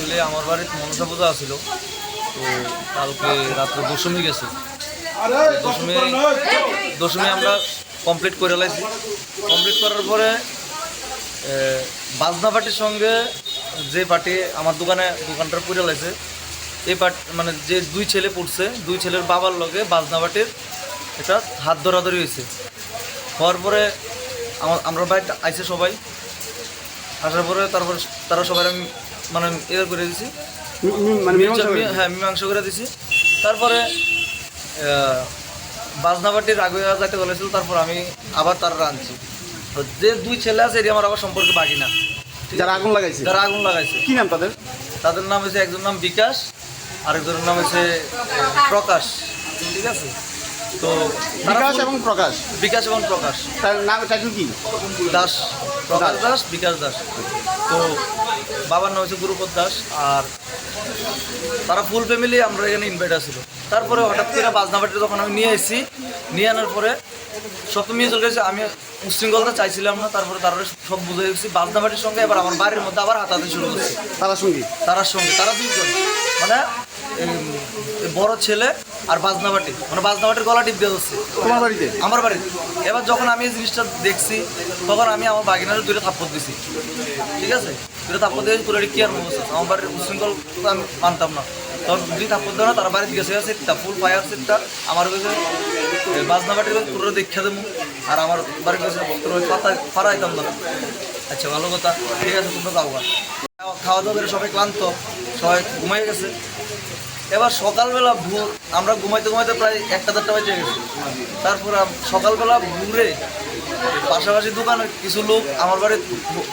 বাড়িতে মনসা পূজা আছিল। তো কালকে রাত্রে দশমী গেছে। দশমী দশমী আমরা কমপ্লিট করে লাইছি। কমপ্লিট করার পরে বাজনা পার্টির সঙ্গে যে পার্টি আমার দোকানে, দোকানটা পুরে লাইছে এই পার্ট মানে যে দুই ছেলে পড়ছে, দুই ছেলের বাবার লগে বাজনা পার্টির এটা হাত ধরাধরি হয়েছে। হওয়ার পরে আমার আমরা বাড়িতে আইছে সবাই। আসার পরে তারপর তারা সবাই আমি মানে ইয়ে করে দিছি। মানে হয়েছে। হ্যাঁ মীমাংসা করে দিছি। তারপরে আহ, বাজনাবাটির আগে যাইতে বলেছিল তারপর আমি আবার তারা আনছি তো যে দুই ছেলে আছে এটি আমার আবার সম্পর্কে বাকি না। যারা আগুন লাগাইছে? যারা আগুন লাগাইছে। কি নাম তাদের? তাদের নাম হচ্ছে একজন নাম বিকাশ আরেকজনের নাম হচ্ছে প্রকাশ। ঠিক আছে? তো বিকাশ এবং প্রকাশ। বিকাশ এবং প্রকাশ। তার নাম টাইটেল কি? দাস। প্রকাশ দাস বিকাশ দাস। তো বাবার নাম হচ্ছে গুরুপদ দাস আর তারা ফুল ফ্যামিলি আমরা এখানে ইনভাইটার ছিল তারপরে হঠাৎ করে বাজনাবাটি যখন আমি নিয়ে এসেছি নিয়ে আনার পরে সব সপ্তমী চলে গেছে আমি উশৃঙ্খলতা চাইছিলাম না তারপরে তারা সব বুঝে গেছি। বাজনাবাটির সঙ্গে এবার আমার বাড়ির মধ্যে আবার হাতাতে শুরু করছে তারা সঙ্গে? তারার সঙ্গে তারা দুইজন। মানে বড় ছেলে আর বাজনাবাটি মানে বাজনাবাটির গলা টিপ দিয়ে যাচ্ছে। তোমার বাড়িতে? আমার বাড়িতে এবার যখন আমি এই জিনিসটা দেখছি তখন আমি আমার বাগিনার দুটো থাপ্পড় দিছি। ঠিক আছে? দুটো থাপ্পড় দিয়ে পুরো কি আর অবস্থা আমার বাড়ির উশৃঙ্খল আমি মানতাম না। তখন দুই থাপ্পড় দেওয়া না তার বাড়িতে গেছে সেটটা ফুল ফায়ার সেটটা আমার কাছে। বাজনা বাটির কাছে পুরো দেখা দেবো। আর আমার বাড়ির কাছে তোর পাতা ফারাইতাম না। আচ্ছা ভালো কথা। ঠিক আছে তোমরা যাওয়া খাওয়া দাওয়া করে সবাই ক্লান্ত। সবাই ঘুমাই গেছে। এবার সকালবেলা ভোর আমরা ঘুমাইতে ঘুমাইতে প্রায় একটা দেড়টা বাজে গেছি। তারপর সকালবেলা ভোরে পাশাপাশি দোকানের কিছু লোক আমার বাড়ি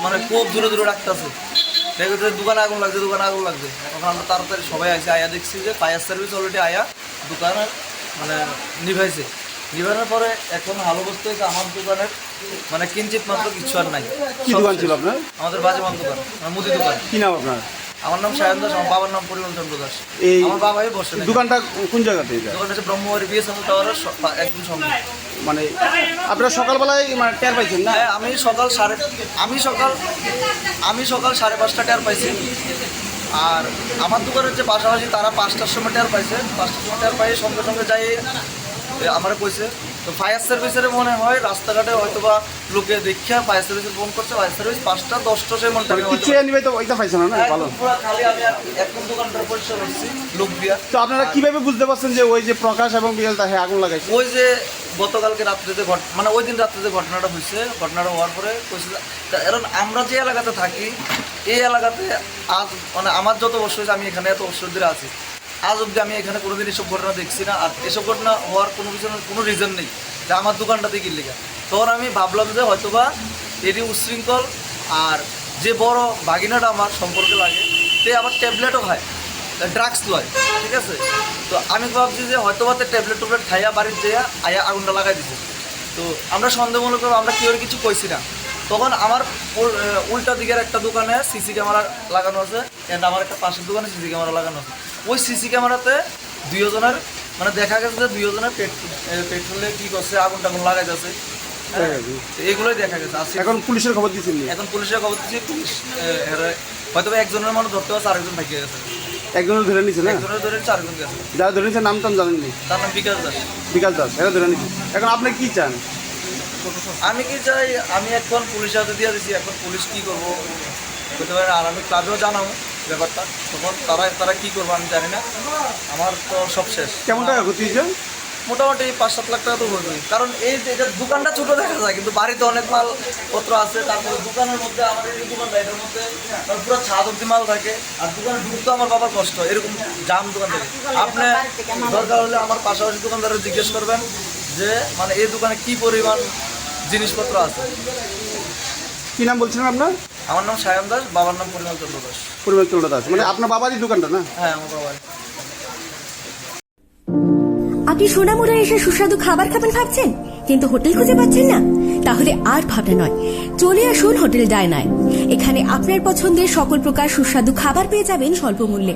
মানে খুব দূরে দূরে রাখতেছে। দেখেছে দোকানে আগুন লাগছে দোকানে আগুন লাগছে। তখন আমরা তাড়াতাড়ি সবাই আসি আয়া দেখছি যে ফায়ার সার্ভিস অলরেডি আয়া দোকানে মানে নিভাইছে। নিভানোর পরে এখন ভালো বস্তু হয়েছে আমার দোকানের মানে কিঞ্চিত মাত্র কিছু আর নাই। কি সব দোকান ছিল আপনার? আমাদের বাজেমান দোকান মানে মুদি দোকান। কি নাম আপনার? আমার নাম সায়ন দাস আমার বাবার নাম পরিমল চন্দ্র দাস এই আমার বাবাই বসে দোকানটা কোন জায়গাতে এটা? দোকান হচ্ছে ব্রহ্মবাড়ি বিএসএম টাওয়ারের স- একদম সঙ্গে মানে আপনারা সকালবেলায় মানে টের পাইছেন না? হ্যাঁ আমি সকাল সাড়ে আমি সকাল আমি সকাল সাড়ে পাঁচটা টের পাইছি। আর আমার দোকানের যে পাশাপাশি তারা পাঁচটার সময় টের পাইছে। পাঁচটার সময় টের পাই সঙ্গে সঙ্গে যাই আমার কইছে তো ফায়ার সার্ভিসের মনে হয় রাস্তাঘাটে হয়তো বা লোকে দেখিয়া ফায়ার সার্ভিসের ফোন করছে ফায়ার সার্ভিস পাঁচটা দশটা সেই মনে কিছু নিবে তো ওইটা পাইছেন না ভালো। পুরো খালি আমি আর একদম দোকানটা পরিষ্কার করছি লোক দিয়া। তো আপনারা কীভাবে বুঝতে পারছেন যে ওই যে প্রকাশ এবং বিকেল তাহে আগুন লাগাইছে? ওই যে গতকালকে রাত্রে যে ঘট মানে ওই দিন রাত্রে যে ঘটনাটা হয়েছে ঘটনাটা হওয়ার পরে কইছে এখন আমরা যে এলাকাতে থাকি এই এলাকাতে আজ মানে আমার যত বছর হয়েছে আমি এখানে এত বছর ধরে আছি। আজ অবধি আমি এখানে কোনোদিন এসব ঘটনা দেখছি না, আর এসব ঘটনা হওয়ার কোনো কিছু কোনো রিজন নেই যে আমার দোকানটাতে লেখা। তখন আমি ভাবলাম যে হয়তোবা এটি উচ্ছৃঙ্খল আর যে বড় বাগিনাটা আমার সম্পর্কে লাগে, সে আবার ট্যাবলেটও খায় ড্রাগস লয়, ঠিক আছে? তো আমি ভাবছি যে হয়তো বা ট্যাবলেট টুবলেট খাইয়া বাড়ির যেয়া আয়া আগুনটা লাগাই দিছে। তো আমরা সন্দেহমূলক ভাবে আমরা কেউ কিছু কইছি না। তখন আমার উল্টা দিকের একটা দোকানে সিসি ক্যামেরা লাগানো আছে। এন্ড আমার একটা পাশের দোকানে সিসি ক্যামেরা লাগানো আছে। ওই সিসি ক্যামেরাতে দুইজনের মানে দেখা গেছে যে দুইজনের পেট্রোলে কি করছে আগুন টাগুন লাগাই যাচ্ছে এইগুলোই দেখা গেছে। এখন পুলিশের খবর দিচ্ছেন এখন পুলিশের খবর দিচ্ছি পুলিশ হয়তো একজনের মানুষ ধরতে পারছে আরেকজন ভাগিয়ে গেছে। একজনের ধরে নিছে না? একজনের ধরে চারজন গেছে। যারা ধরে নিছে নাম টাম জানেননি? তার নাম বিকাশ দাস। বিকাশ দাস এরা ধরে নিছে। এখন আপনি কি চান? আমি কি চাই আমি এখন পুলিশের হাতে দিয়ে দিছি এখন পুলিশ কি করব? বলতে পারে আর আমি ক্লাবেও জানাব। ব্যাপারটা। তখন তারা তারা কি করব আমি জানি না। আমার তো সব শেষ। কেমন টাকা ক্ষতি হয়েছে? মোটামুটি পাঁচ সাত লাখ টাকা তো হয়ে কারণ এই যে এটা দোকানটা ছোট দেখা যায় কিন্তু বাড়িতে অনেক মাল পত্র আছে। তারপরে দোকানের মধ্যে আমাদের এই দোকানটা এটার মধ্যে পুরো ছাদ অব্দি মাল থাকে। আর দোকানে ঢুকতে আমার বাবার কষ্ট এরকম জাম দোকান থাকে। আপনি দরকার হলে আমার পাশাপাশি দোকানদারে জিজ্ঞেস করবেন যে মানে এই দোকানে কি পরিমাণ জিনিসপত্র আছে? কি নাম বলছিলেন আপনার? আমার নাম সায়ন দাস বাবার নাম পরিমল চন্দ্র দাস। পরিবার চন্দ্র দাস। মানে আপনার বাবারই দোকানটা না? হ্যাঁ আমার বাবার আপনি সোনামুড়া এসে সুস্বাদু খাবার খাবেন ভাবছেন? কিন্তু হোটেল খুঁজে পাচ্ছেন না। তাহলে আর ভাবনা নয়। চলে আসুন হোটেল ডায়নায়। এখানে আপনার পছন্দের সকল প্রকার সুস্বাদু খাবার পেয়ে যাবেন স্বল্প মূল্যে।